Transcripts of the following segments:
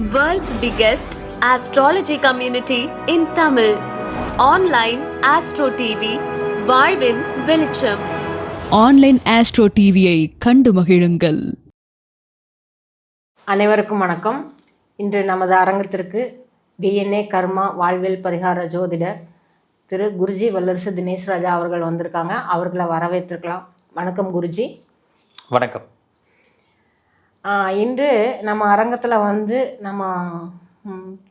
World's biggest astrology community in Tamil. Online Astro TV, வாழ்வின் வெளிச்சம். Online astro டிவியை கண்டு மகிழுங்கள். அனைவருக்கும் வணக்கம். இன்று நமது அரங்கத்திற்கு டிஎன்ஏ கர்மா வாழ்வியல் பரிகார ஜோதிடர் திரு குருஜி வல்லரசு தினேஷ் ராஜா அவர்கள் வந்திருக்காங்க. அவர்களை வரவேற்றிருக்கலாம். வணக்கம் குருஜி. வணக்கம். இன்று நம்ம அரங்கத்தில் வந்து நம்ம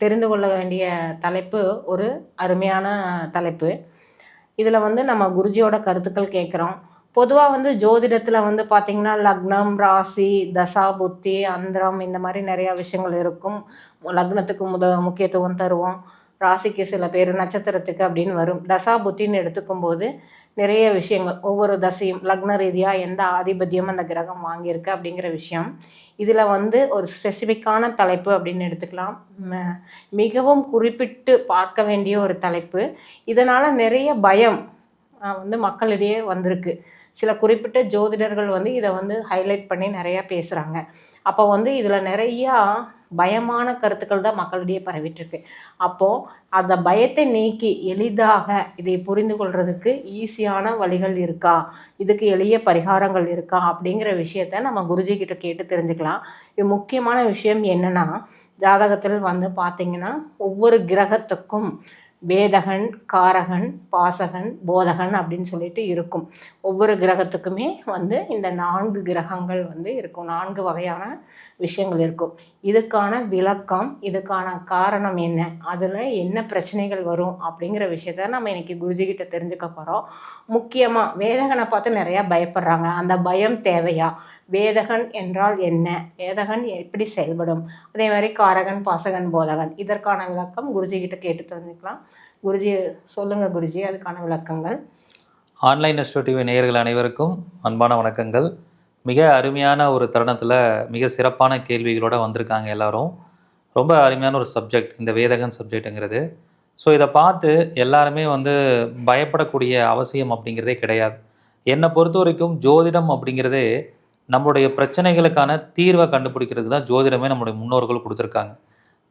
தெரிந்து கொள்ள வேண்டிய தலைப்பு ஒரு அருமையான தலைப்பு. இதில் வந்து நம்ம குருஜியோட கருத்துக்கள் கேட்குறோம் பொதுவாக வந்து ஜோதிடத்தில் வந்து பார்த்திங்கன்னா லக்னம் ராசி தசா புத்தி அந்தரம் இந்த மாதிரி நிறையா விஷயங்கள் இருக்கும். லக்னத்துக்கு முத முக்கியத்துவம் தருவோம். ராசிக்கு சில பேர் நட்சத்திரத்துக்கு அப்படின்னு வரும். தசா புத்தின்னு எடுத்துக்கும் போது நிறைய விஷயங்கள். ஒவ்வொரு தசையும் லக்ன ரீதியாக எந்த ஆதிபத்தியம் அந்த கிரகம் வாங்கியிருக்கு அப்படிங்கிற விஷயம். இதில் வந்து ஒரு ஸ்பெசிஃபிக்கான தலைப்பு அப்படின்னு எடுத்துக்கலாம். மிகவும் குறிப்பிட்டு பார்க்க வேண்டிய ஒரு தலைப்பு. இதனால் நிறைய பயம் வந்து மக்களிடையே வந்திருக்கு. சில குறிப்பிட்ட ஜோதிடர்கள் வந்து இதை வந்து ஹைலைட் பண்ணி நிறையா பேசுகிறாங்க அப்போ வந்து இதில் நிறையா பயமான கருத்துக்கள் தான் மக்களிடையே பரவிட்டுருக்கு. அப்போது அந்த பயத்தை நீக்கி எளிதாக இதை புரிந்து கொள்கிறதுக்கு ஈஸியான வழிகள் இருக்கா? இதுக்கு எளிய பரிகாரங்கள் இருக்கா? அப்படிங்கிற விஷயத்த நம்ம குருஜி கிட்ட கேட்டு தெரிஞ்சுக்கலாம். இது முக்கியமான விஷயம் என்னன்னா ஜாதகத்தில் வந்து பார்த்திங்கன்னா ஒவ்வொரு கிரகத்துக்கும் வேதகன் காரகன் பாசகன் போதகன் அப்படின்னு சொல்லிட்டு இருக்கும். ஒவ்வொரு கிரகத்துக்குமே வந்து இந்த நான்கு கிரகங்கள் வந்து இருக்கும். நான்கு வகையான விஷயங்கள் இருக்கும். இதுக்கான விளக்கம் இதுக்கான காரணம் என்ன? அதில் என்ன பிரச்சனைகள் வரும் அப்படிங்கிற விஷயத்த நம்ம இன்னைக்கு குருஜி கிட்ட தெரிஞ்சுக்க போகிறோம் முக்கியமாக வேதகனை பார்த்து நிறையா பயப்படுறாங்க. அந்த பயம் தேவையா? வேதகன் என்றால் என்ன? வேதகன் எப்படி செயல்படும்? அதே மாதிரி காரகன் பாசகன் போதகன். இதற்கான விளக்கம் குருஜி கிட்ட கேட்டு தெரிஞ்சுக்கலாம். குருஜி சொல்லுங்க குருஜி அதுக்கான விளக்கங்கள். ஆன்லைன் எஸ்டோ டிவி நேயர்கள் அனைவருக்கும் அன்பான வணக்கங்கள். மிக அருமையான ஒரு தருணத்தில் மிக சிறப்பான கேள்விகளோடு வந்திருக்காங்க எல்லாரும். ரொம்ப அருமையான ஒரு சப்ஜெக்ட் இந்த வேதகன் சப்ஜெக்ட்டுங்கிறது ஸோ இதை பார்த்து எல்லாருமே வந்து பயப்படக்கூடிய அவசியம் அப்படிங்கிறதே கிடையாது. என்னை பொறுத்த வரைக்கும் ஜோதிடம் அப்படிங்கிறதே நம்மளுடைய பிரச்சனைகளுக்கான தீர்வை கண்டுபிடிக்கிறதுக்கு தான் ஜோதிடமே நம்மளுடைய முன்னோர்கள் கொடுத்துருக்காங்க.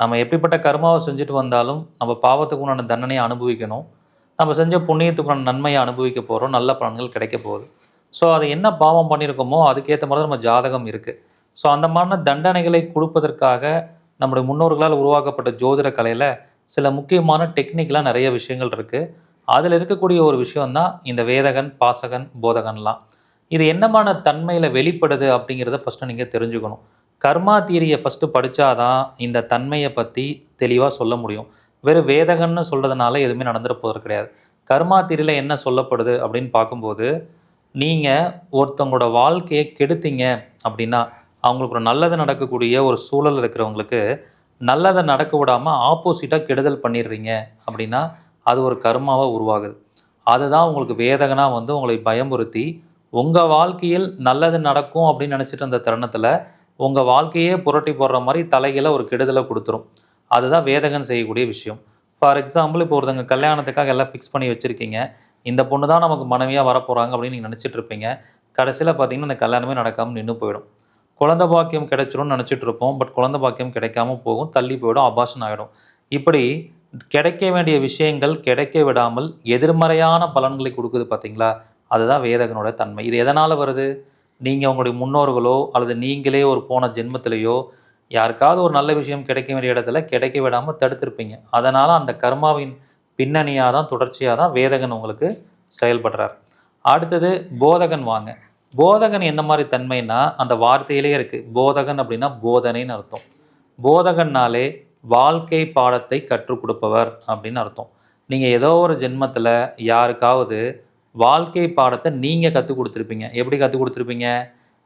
நம்ம எப்படிப்பட்ட கர்மாவை செஞ்சுட்டு வந்தாலும் நம்ம பாவத்துக்கு உண்டான தண்டனையை அனுபவிக்கணும். நம்ம செஞ்ச புண்ணியத்துக்கு நன்மையை அனுபவிக்க போகிறோம் நல்ல பலன்கள் கிடைக்க போகுது. ஸோ அது என்ன பாவம் பண்ணியிருக்கோமோ அதுக்கேற்ற மாதிரி தான் நம்ம ஜாதகம் இருக்குது ஸோ அந்த மாதிரியான தண்டனைகளை கொடுப்பதற்காக நம்முடைய முன்னோர்களால் உருவாக்கப்பட்ட ஜோதிட கலையில் சில முக்கியமான டெக்னிக்லாம் நிறைய விஷயங்கள் இருக்குது அதில் இருக்கக்கூடிய ஒரு விஷயம்தான் இந்த வேதகன் பாசகன் போதகன்லாம். இது என்னமான தன்மையில் வெளிப்படுது அப்படிங்கிறத ஃபஸ்ட்டு நீங்கள் தெரிஞ்சுக்கணும். கர்மா தீரியை ஃபஸ்ட்டு படித்தாதான் இந்த தன்மையை பற்றி தெளிவாக சொல்ல முடியும். வெறும் வேதகன்னு சொல்கிறதுனால எதுவுமே நடந்துட போகிறது கிடையாது. கர்மா தீரியில் என்ன சொல்லப்படுது அப்படின்னு பார்க்கும்போது நீங்கள் ஒருத்தவங்களோட வாழ்க்கையை கெடுத்தீங்க அப்படின்னா அவங்களுக்கு ஒரு நல்லது நடக்கக்கூடிய ஒரு சூழல் இருக்கிறவங்களுக்கு நல்லதை நடக்க விடாமல் ஆப்போசிட்டாக கெடுதல் பண்ணிடுறீங்க அப்படின்னா அது ஒரு கர்மாவாக உருவாகுது. அதுதான் உங்களுக்கு வேதகனாக வந்து உங்களை பயமுறுத்தி உங்கள் வாழ்க்கையில் நல்லது நடக்கும் அப்படின்னு நினச்சிட்டு இருந்த தருணத்தில் உங்கள் வாழ்க்கையே புரட்டி போடுற மாதிரி தலைகளை ஒரு கெடுதலை கொடுத்துரும். அதுதான் வேதகன் செய்யக்கூடிய விஷயம். ஃபார் எக்ஸாம்பிள் இப்போ ஒருத்தங்க கல்யாணத்துக்காக எல்லாம் ஃபிக்ஸ் பண்ணி வச்சுருக்கீங்க. இந்த பொண்ணு தான் நமக்கு மனைவியாக வரப்போகிறாங்க அப்படின்னு நீங்கள் நினச்சிட்டு இருப்பீங்க. கடைசியில் பார்த்தீங்கன்னா அந்த கல்யாணமே நடக்காமல் நின்று போயிடும். குழந்தை பாக்கியம் கிடைச்சிரும்னு நினச்சிட்டு இருப்போம். பட் குழந்த பாக்கியம் கிடைக்காம போகும் தள்ளி போயிடும் அபாஷன் ஆகிடும் இப்படி கிடைக்க வேண்டிய விஷயங்கள் கிடைக்க விடாமல் எதிர்மறையான பலன்களை கொடுக்குது பார்த்தீங்களா அதுதான் வேதகனோட தன்மை. இது எதனால் வருது? நீங்கள் உங்களுடைய முன்னோர்களோ அல்லது நீங்களே ஒரு போன ஜென்மத்திலேயோ யாருக்காவது ஒரு நல்ல விஷயம் கிடைக்க வேண்டிய இடத்துல கிடைக்க விடாமல் தடுத்திருப்பீங்க. அதனால் அந்த கர்மாவின் பின்னணியாக தான் தொடர்ச்சியாக தான் வேதகன் உங்களுக்கு செயல்படுறார். அடுத்தது போதகன் வாங்க. போதகன் எந்த மாதிரி தன்மைனா அந்த வார்த்தையிலே இருக்குது போதகன் அப்படின்னா போதனைன்னு அர்த்தம். போதகன்னாலே வாழ்க்கை பாடத்தை கற்றுக் கொடுப்பவர் அப்படின்னு அர்த்தம். நீங்கள் ஏதோ ஒரு ஜென்மத்தில் யாருக்காவது வாழ்க்கை பாடத்தை நீங்கள் கற்றுக் கொடுத்துருப்பீங்க. எப்படி கற்றுக் கொடுத்துருப்பீங்க?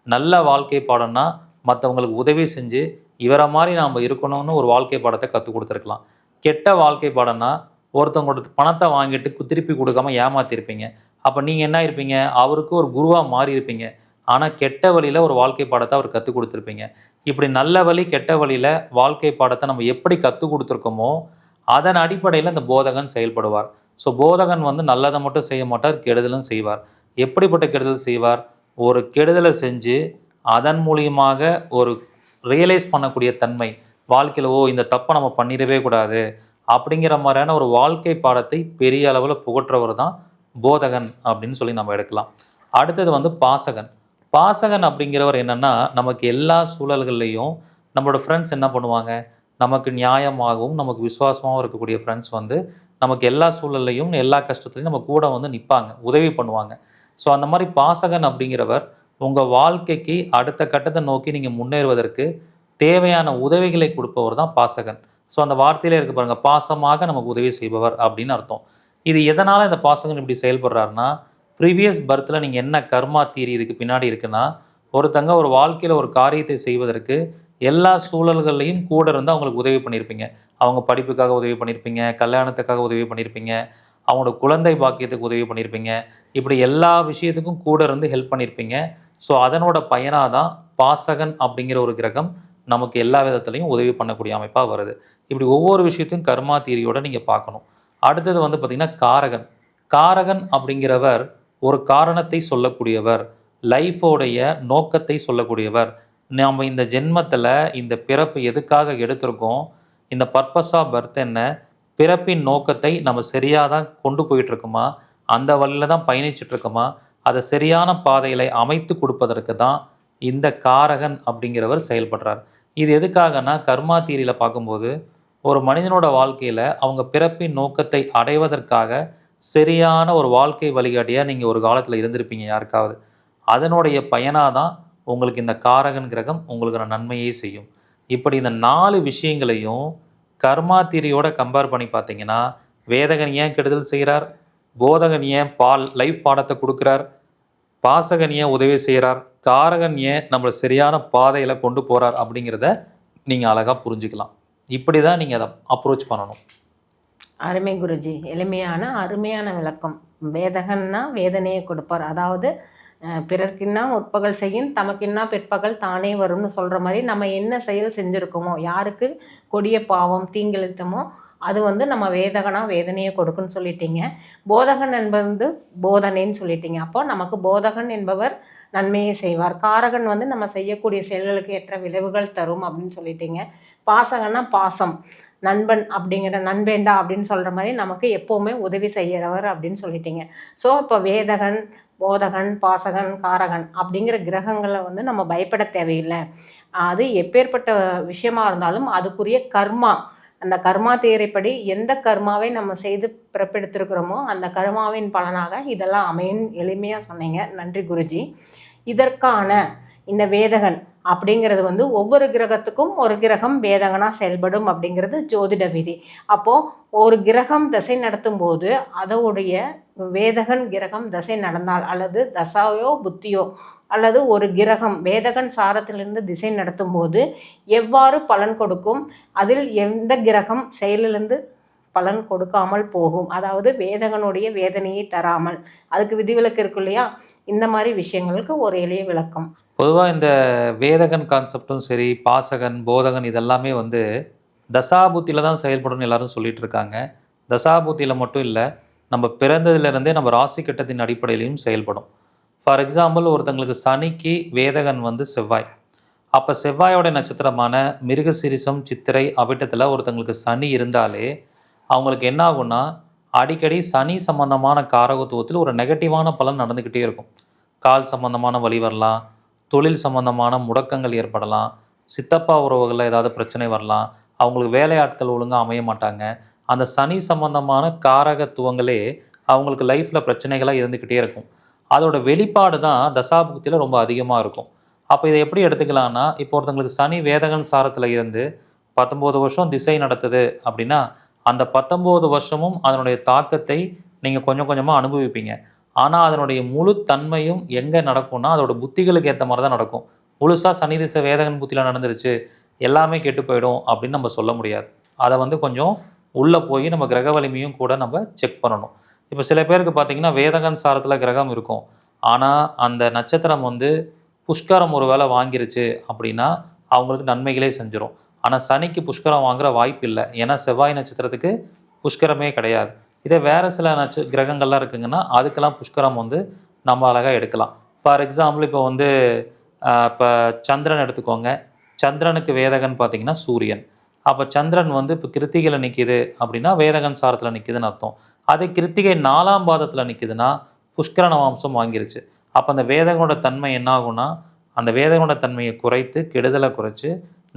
நல்ல வாழ்க்கை பாடம்னா மற்றவங்களுக்கு உதவி செஞ்சு இவரை மாதிரி நாம் இருக்கணும்னு ஒரு வாழ்க்கை பாடத்தை கற்றுக் கொடுத்துருக்கலாம். கெட்ட வாழ்க்கை பாடம்னா ஒருத்தவங்களோட பணத்தை வாங்கிட்டு திருப்பி கொடுக்காம ஏமாத்திருப்பீங்க. அப்போ நீங்கள் என்ன இருப்பீங்க? அவருக்கு ஒரு குருவாக மாறி இருப்பீங்க. ஆனால் கெட்ட வழியில் ஒரு வாழ்க்கை பாடத்தை அவர் கற்றுக் கொடுத்துருப்பீங்க. இப்படி நல்ல வழி கெட்ட வழியில் வாழ்க்கை பாடத்தை நம்ம எப்படி கற்றுக் கொடுத்துருக்கோமோ அதன் அடிப்படையில் இந்த போதகன் செயல்படுவார். ஸோ போதகன் வந்து நல்லதை மட்டும் செய்ய மாட்டார் கெடுதலும் செய்வார். எப்படிப்பட்ட கெடுதல் செய்வார்? ஒரு கெடுதலை செஞ்சு அதன் மூலியமாக ஒரு ரியலைஸ் பண்ணக்கூடிய தன்மை. வாழ்க்கையில் ஓ இந்த தப்பை நம்ம பண்ணிடவே கூடாது. அப்படிங்கிற மாதிரியான ஒரு வாழ்க்கை பாடத்தை பெரிய அளவில் புகற்றவர் தான் போதகன் அப்படின்னு சொல்லி நம்ம எடுக்கலாம். அடுத்தது வந்து பாசகன். பாசகன் அப்படிங்கிறவர் என்னென்னா நமக்கு எல்லா சூழல்கள்லையும் நம்மளோட ஃப்ரெண்ட்ஸ் என்ன பண்ணுவாங்க? நமக்கு நியாயமாகவும் நமக்கு விசுவாசமாகவும் இருக்கக்கூடிய ஃப்ரெண்ட்ஸ் வந்து நமக்கு எல்லா சூழல்லையும் எல்லா கஷ்டத்துலையும் நம்ம கூட வந்து நிற்பாங்க உதவி பண்ணுவாங்க. ஸோ அந்த மாதிரி பாசகன் அப்படிங்கிறவர் உங்கள் வாழ்க்கைக்கு அடுத்த கட்டத்தை நோக்கி நீங்கள் முன்னேறுவதற்கு தேவையான உதவிகளை கொடுப்பவர் தான் பாசகன். ஸோ அந்த வார்த்தையிலே இருக்க பாருங்கள் பாசமாக நமக்கு உதவி செய்பவர் அப்படின்னு அர்த்தம். இது எதனால் இந்த பாசகன் இப்படி செயல்படுறாருன்னா ப்ரீவியஸ் பர்த்தில் நீங்கள் என்ன கர்மா தீரி இதுக்கு பின்னாடி இருக்குன்னா ஒருத்தங்க ஒரு வாழ்க்கையில் ஒரு காரியத்தை செய்வதற்கு எல்லா சூழல்கள்லையும் கூட இருந்து அவங்களுக்கு உதவி பண்ணியிருப்பீங்க அவங்க படிப்புக்காக உதவி பண்ணியிருப்பீங்க கல்யாணத்துக்காக உதவி பண்ணியிருப்பீங்க அவங்களோட குழந்தை பாக்கியத்துக்கு உதவி பண்ணியிருப்பீங்க இப்படி எல்லா விஷயத்துக்கும் கூட இருந்து ஹெல்ப் பண்ணியிருப்பீங்க ஸோ அதனோட பயனாக தான் பாசகன் அப்படிங்கிற ஒரு கிரகம் நமக்கு எல்லா விதத்துலையும் உதவி பண்ணக்கூடிய அமைப்பாக வருது. இப்படி ஒவ்வொரு விஷயத்தையும் கர்மா தீரியோடு நீங்கள் பார்க்கணும். அடுத்தது வந்து பார்த்திங்கன்னா காரகன். காரகன் அப்படிங்கிறவர் ஒரு காரணத்தை சொல்லக்கூடியவர் லைஃபோடைய நோக்கத்தை சொல்லக்கூடியவர். நாம் இந்த ஜென்மத்தில் இந்த பிறப்பு எதுக்காக எடுத்திருக்கோம் இந்த பர்பஸ் ஆஃப் பர்த் என்ன பிறப்பின் நோக்கத்தை நம்ம சரியாக தான் கொண்டு போயிட்டுருக்கோமா அந்த வழியில் தான் பயணிச்சிட்ருக்கோமா அதை சரியான பாதைகளை அமைத்து கொடுப்பதற்கு தான் இந்த காரகன் அப்படிங்கிறவர் செயல்படுறார். இது எதுக்காகனா கர்மா தீரியில் பார்க்கும்போது ஒரு மனிதனோட வாழ்க்கையில் அவங்க பிறப்பின் நோக்கத்தை அடைவதற்காக சரியான ஒரு வாழ்க்கை வழிகாட்டியாக நீங்கள் ஒரு காலத்தில் இருந்திருப்பீங்க யாருக்காவது. அதனுடைய பயனாக தான் உங்களுக்கு இந்த காரகன் கிரகம் உங்களுக்கு நன்மையே செய்யும். இப்படி இந்த நாலு விஷயங்களையும் கர்மா தீரியோட கம்பேர் பண்ணி பார்த்தீங்கன்னா வேதகன் ஏன் கெடுதல் செய்கிறார் போதகன் ஏன் பால் லைஃப் பாடத்தை கொடுக்குறார்? பாசகன் ஏன் உதவி செய்கிறார்? காரகன் ஏன் நம்மளை சரியான பாதையில் கொண்டு போகிறார் அப்படிங்கிறத நீங்கள் அழகாக புரிஞ்சுக்கலாம். இப்படி தான் நீங்கள் அதை அப்ரோச் பண்ணணும். அருமை குருஜி. எளிமையான அருமையான விளக்கம். வேதகன்னா வேதனையை கொடுப்பார். அதாவது பிறர்க்கின்னா முற்பகல் செய்யும் தமக்கின்னா பிற்பகல் தானே வரும்னு சொல்கிற மாதிரி நம்ம என்ன செயல் செஞ்சுருக்கோமோ யாருக்கு கொடிய பாவம் தீங்கிழுத்தமோ அது வந்து நம்ம வேதகனா வேதனையை கொடுக்குன்னு சொல்லிட்டீங்க. போதகன் என்பது வந்து போதனைன்னு சொல்லிட்டீங்க. அப்போ நமக்கு போதகன் என்பவர் நன்மையை செய்வார். காரகன் வந்து நம்ம செய்யக்கூடிய செயல்களுக்கு ஏற்ற விளைவுகள் தரும் அப்படின்னு சொல்லிட்டீங்க. பாசகன்னா பாசம். நண்பன் அப்படிங்கிற நண்பேண்டா அப்படின்னு சொல்கிற மாதிரி நமக்கு எப்போவுமே உதவி செய்கிறவர் அப்படின்னு சொல்லிட்டீங்க. ஸோ இப்போ வேதகன் போதகன் பாசகன் காரகன் அப்படிங்கிற கிரகங்களை வந்து நம்ம பயப்பட தேவையில்லை. அது எப்பேற்பட்ட விஷயமா இருந்தாலும் அதுக்குரிய கர்மா அந்த கர்மா தேரைப்படி எந்த கர்மாவை நம்ம செய்து பிறப்பெடுத்திருக்கிறோமோ அந்த கர்மாவின் பலனாக இதெல்லாம் அமையும் எளிமையாக சொன்னீங்க. நன்றி குருஜி. இதற்கான இந்த வேதகன் அப்படிங்கிறது வந்து ஒவ்வொரு கிரகத்துக்கும் ஒரு கிரகம் வேதகனாக செயல்படும் அப்படிங்கிறது ஜோதிட விதி. அப்போது ஒரு கிரகம் தசை நடத்தும் போது அதோடைய வேதகன் கிரகம் தசை நடந்தால் அல்லது தசாவையோ புத்தியோ அல்லது ஒரு கிரகம் வேதகன் சாரத்திலிருந்து திசை நடத்தும் போது எவ்வாறு பலன் கொடுக்கும்? அதில் எந்த கிரகம் செயலிலிருந்து பலன் கொடுக்காமல் போகும்? அதாவது வேதகனுடைய வேதனையை தராமல். அதுக்கு விதிவிலக்கு இருக்கு இல்லையா? இந்த மாதிரி விஷயங்களுக்கு ஒரு எளிய விளக்கம். பொதுவாக இந்த வேதகன் கான்செப்டும் சரி பாசகன் போதகன் இதெல்லாமே வந்து தசாபூத்தியில் தான் செயல்படும் எல்லாரும் சொல்லிட்டு இருக்காங்க. தசாபூத்தியில் மட்டும் இல்லை நம்ம பிறந்ததுலேருந்தே நம்ம ராசி கட்டத்தின் அடிப்படையிலையும் செயல்படும். ஃபார் எக்ஸாம்பிள் ஒருத்தங்களுக்கு சனிக்கு வேதகன் வந்து செவ்வாய். அப்போ செவ்வாயோட நட்சத்திரமான மிருகசிரிசம் சித்திரை அவிட்டத்தில் ஒருத்தங்களுக்கு சனி இருந்தாலே அவங்களுக்கு என்ன ஆகும்னா அடிக்கடி சனி சம்பந்தமான காரகத்துவத்தில் ஒரு நெகட்டிவான பலன் நடந்துக்கிட்டே இருக்கும். கால் சம்பந்தமான வழி வரலாம் தொழில் சம்பந்தமான முடக்கங்கள் ஏற்படலாம் சித்தப்பா உறவுகளில் ஏதாவது பிரச்சனை வரலாம் அவங்களுக்கு வேலையாட்கள் ஒழுங்காக அமைய மாட்டாங்க. அந்த சனி சம்பந்தமான காரகத்துவங்களே அவங்களுக்கு லைஃப்பில் பிரச்சனைகளாக இருந்துக்கிட்டே இருக்கும். அதோட வெளிப்பாடு தான் தசாபுக்தியில் ரொம்ப அதிகமாக இருக்கும். அப்போ இதை எப்படி எடுத்துக்கலாம்னா இப்போ ஒருத்தங்களுக்கு சனி வேதகன் சாரத்தில் இருந்து பத்தொம்போது வருஷம் திசை நடத்துது அப்படின்னா அந்த பத்தொம்போது வருஷமும் அதனுடைய தாக்கத்தை நீங்கள் கொஞ்சம் கொஞ்சமாக அனுபவிப்பீங்க. ஆனால் அதனுடைய முழு தன்மையும் எங்கே நடக்கும்னா அதோட புத்திகளுக்கு ஏற்ற மாதிரி தான் நடக்கும். முழுசாக சனி திசை வேதகன் புத்தியில் நடந்துருச்சு எல்லாமே கெட்டு போயிடும் அப்படின்னு நம்ம சொல்ல முடியாது. அதை வந்து கொஞ்சம் உள்ளே போய் நம்ம கிரக வலிமையும் கூட நம்ம செக் பண்ணணும். இப்போ சில பேருக்கு பார்த்தீங்கன்னா வேதகன் சாரத்தில் கிரகம் இருக்கும். ஆனால் அந்த நட்சத்திரம் வந்து புஷ்கரம் ஒரு வேளை வாங்கிருச்சு அப்படின்னா அவங்களுக்கு நன்மைகளே செஞ்சிடும் ஆனால் சனிக்கு புஷ்கரம் வாங்குற வாய்ப்பு இல்லை. ஏன்னா செவ்வாய் நட்சத்திரத்துக்கு புஷ்கரமே கிடையாது. இதே வேறு சில நட்ச கிரகங்கள்லாம் இருக்குங்கன்னா அதுக்கெல்லாம் புஷ்கரம் வந்து நம்ம அழகாக எடுக்கலாம். ஃபார் எக்ஸாம்பிள் இப்போ வந்து இப்போ சந்திரன் எடுத்துக்கோங்க. சந்திரனுக்கு வேதகன் பார்த்திங்கன்னா சூரியன். அப்போ சந்திரன் வந்து இப்போ கிருத்திகையில் நிற்கிது அப்படின்னா வேதகன் சாரத்தில் நிற்கிதுன்னு அர்த்தம். அதே கிருத்திகை நாலாம் பாதத்தில் நிற்கிதுன்னா புஷ்கர நவாம்சம் வாங்கிருச்சு. அப்போ அந்த வேதகனோட தன்மை என்ன ஆகும்னா அந்த வேதகனோட தன்மையை குறைத்து கெடுதலை குறைச்சி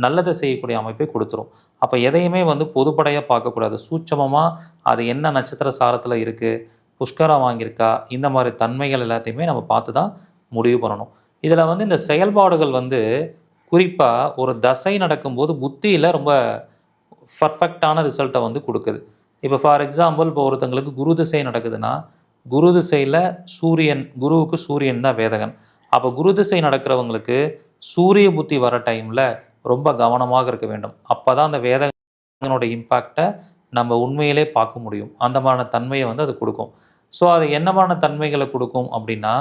நல்லதை செய்யக்கூடிய அமைப்பை கொடுத்துரும். அப்போ எதையுமே வந்து பொதுப்படையாக பார்க்கக்கூடாது. சூட்சமமாக அது என்ன நட்சத்திர சாரத்தில் இருக்குது புஷ்கரம் வாங்கியிருக்கா இந்த மாதிரி தன்மைகள் எல்லாத்தையுமே நம்ம பார்த்து தான் முடிவு பண்ணணும். இதில் வந்து இந்த செயல்பாடுகள் வந்து குறிப்பாக ஒரு தசை நடக்கும்போது புத்தியில் ரொம்ப பர்ஃபெக்டான ரிசல்ட்டை வந்து கொடுக்குது. இப்போ ஃபார் எக்ஸாம்பிள் இப்போ ஒருத்தங்களுக்கு குரு திசை நடக்குதுன்னா குரு திசையில் சூரியன் குருவுக்கு சூரியன் தான் வேதகன். அப்போ குரு திசை நடக்கிறவங்களுக்கு சூரிய புத்தி வர டைமில் ரொம்ப கவனமாக இருக்க வேண்டும். அப்போ தான் அந்த வேதகனோட இம்பேக்டை நம்ம உண்மையிலே பார்க்க முடியும். அந்த மாதிரியான தன்மையை வந்து அது கொடுக்கும். ஸோ அது என்னமான தன்மைகளை கொடுக்கும் அப்படின்னா